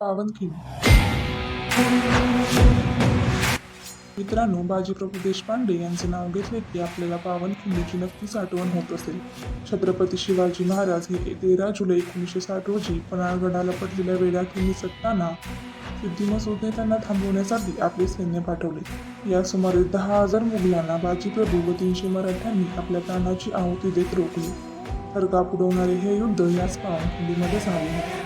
पावनखिंड मित्रांनो बाजीप्रभू देशपांडे यांचे नाव घेतले की आपल्याला पावनखिंडीची नक्कीच आठवण होत असेल. छत्रपती शिवाजी महाराज हे तेरा जुलै एकोणीसशे साठ रोजी पन्हाळगडाला पडलेल्या वेढाखिंडी सत्ताना सिद्धी मसोदने त्यांना थांबवण्यासाठी आपले सैन्य पाठवले. या सुमारे दहा हजार मुघलांना बाजीप्रभू व तीनशे मराठ्यांनी आपल्या प्राणाची आहुती देत रोखले. थरकाप उडवणारे हे युद्ध याच पावनखिंडीमध्ये झाले होते.